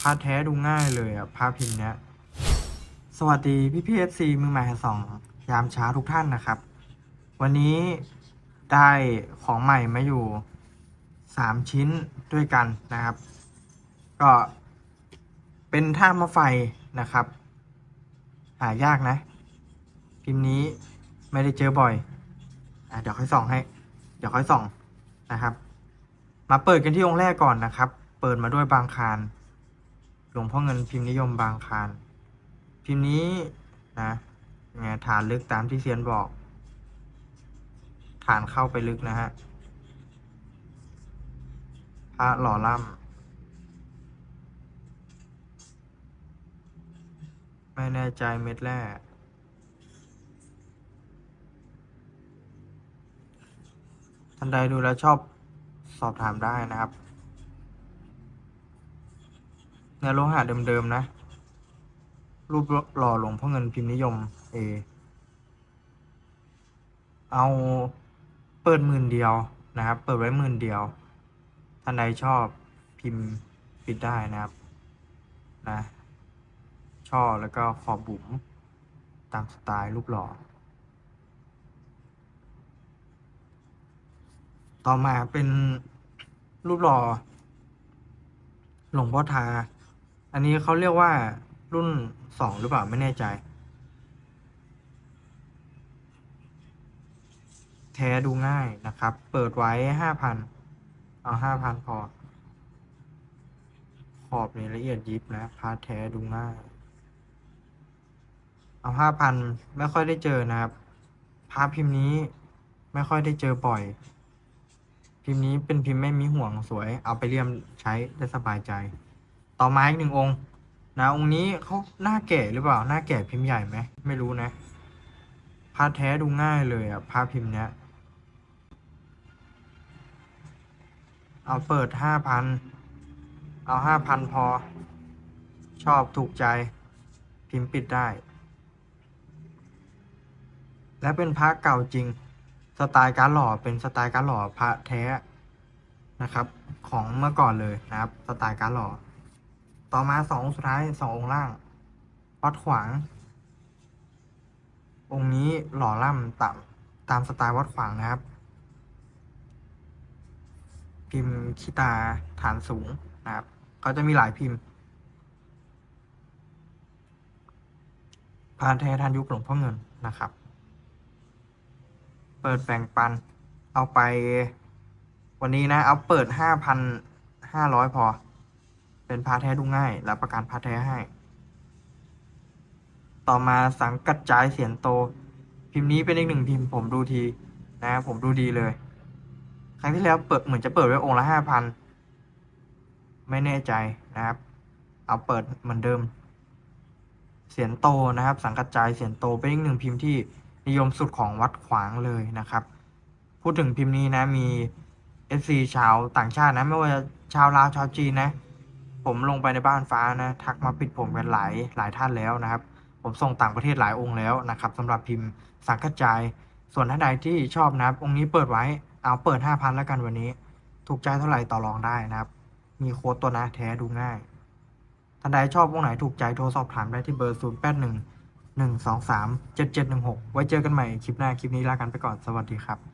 พาแท้ดูง่ายเลยอะพาพิมพ์เนี้ย สวัสดีพี่พีเอฟซีมือใหม่สองยามเช้าทุกท่านนะครับ วันนี้ได้ของใหม่มาอยู่สามชิ้นด้วยกันนะครับ ก็เป็นท่ามะไฟนะครับ หายากนะ พิมพ์นี้ไม่ได้เจอบ่อยอะเดี๋ยวค่อยส่องให้ เดี๋ยวค่อยส่องนะครับ มาเปิดกันที่องค์แรกก่อนนะครับ เปิดมาด้วยบางคาร หลวงพ่อเงินพิมพ์นิยมบางคารพิมพ์นี้นะไงฐานลึกตามที่เซียนบอก ฐานเข้าไปลึกนะฮะพระหล่อล่ำไม่แน่ใจเม็ดแรกท่านใดดูแล้วชอบสอบถามได้นะครับ เนื้อโลหะเดิมๆนะ รูปหล่อหลวงพ่อเงินพิมพ์นิยม เอ เอาเปิดหมื่นเดียวนะครับ เปิดไว้หมื่นเดียว ท่านใดชอบพิมพ์ปิดได้นะครับ นะ ช่อแล้วก็ขอบบุ๋มตามสไตล์รูปหล่อ ต่อมาเป็นรูปหล่อหลวงพ่อทา อันนี้เขาเรียกว่ารุ่นสองหรือเปล่าไม่แน่ใจ แท้ดูง่ายนะครับ เปิดไว้ห้าพันเอาห้าพันพอ ขอบนี่ละเอียดยิบนะพาแท้ดูง่าย เอาห้าพันไม่ค่อยได้เจอนะครับพาพิมพ์นี้ไม่ค่อยได้เจอบ่อย พิมพ์นี้เป็นพิมพ์ไม่มีห่วงสวย เอาไปเลี่ยมใช้ได้สบายใจ ต่อมาอีกหนึ่งองค์ นะ องค์นี้เขาหน้าแก่หรือเปล่า หน้าแก่พิมพ์ใหญ่ไหมไม่รู้นะพาแท้ดูง่ายเลยอะพาพิมพ์เนี้ยเอาเปิดห้าพันเอาห้าพันพอ ชอบถูกใจ พิมพ์ปิดได้ และเป็นพระเก่าจริง สไตล์การหล่อเป็นสไตล์การหล่อพระแท้นะครับ ของเมื่อก่อนเลยนะครับ สไตล์การหล่อ ต่อมาสององค์สุดท้ายสององค์ล่างวัดขวาง องค์นี้หล่อล่ำตามตามสไตล์วัดขวางนะครับ พิมพ์ขีตาฐานสูงนะครับเขาจะมีหลายพิมพ์พานแท้ทันยุคหลวงพ่อเงินนะครับ เปิดแบ่งปัน เอาไป วันนี้นะ เอาเปิดห้าพันห้าร้อยพอ เป็นพาแท้ดูง่าย รับประกันพาแท้ให้ ต่อมาสังกัดจายเสียนโต พิมพ์นี้เป็นอีกหนึ่งพิมพ์ผมดูทีนะผมดูดีเลย ครั้งที่แล้วเปิดเหมือนจะเปิดไว้องค์ละห้าพันไม่แน่ใจนะครับ เอาเปิดเหมือนเดิม เสียนโตนะครับ สังกัดจายเสียนโตเป็นอีกหนึ่งพิมพ์ที่นิยมสุดของวัดขวางเลยนะครับ พูดถึงพิมพ์นี้นะมี FC ชาวต่างชาตินะ ไม่ว่าชาวลาวชาวจีนนะ ผมลงไปในบ้านฟ้านะ ทักมาปิดผมกันหลายหลายท่านแล้วนะครับ ผมส่งต่างประเทศหลายองค์แล้วนะครับสำหรับพิมพ์สังกัดจาย ส่วนท่านใดที่ชอบนะครับ องค์นี้เปิดไว้เอาเปิดห้าพันแล้วกันวันนี้ ถูกใจเท่าไหร่ต่อรองได้นะครับ มีโค้ดตัวนะแท้ดูง่าย ท่านใดชอบองค์ไหนถูกใจโทรสอบถามได้ที่เบอร์ 0 8 1 1 2 3 7 7 1 6 ไว้เจอกันใหม่คลิปหน้าคลิปนี้ลากันไปก่อนสวัสดีครับ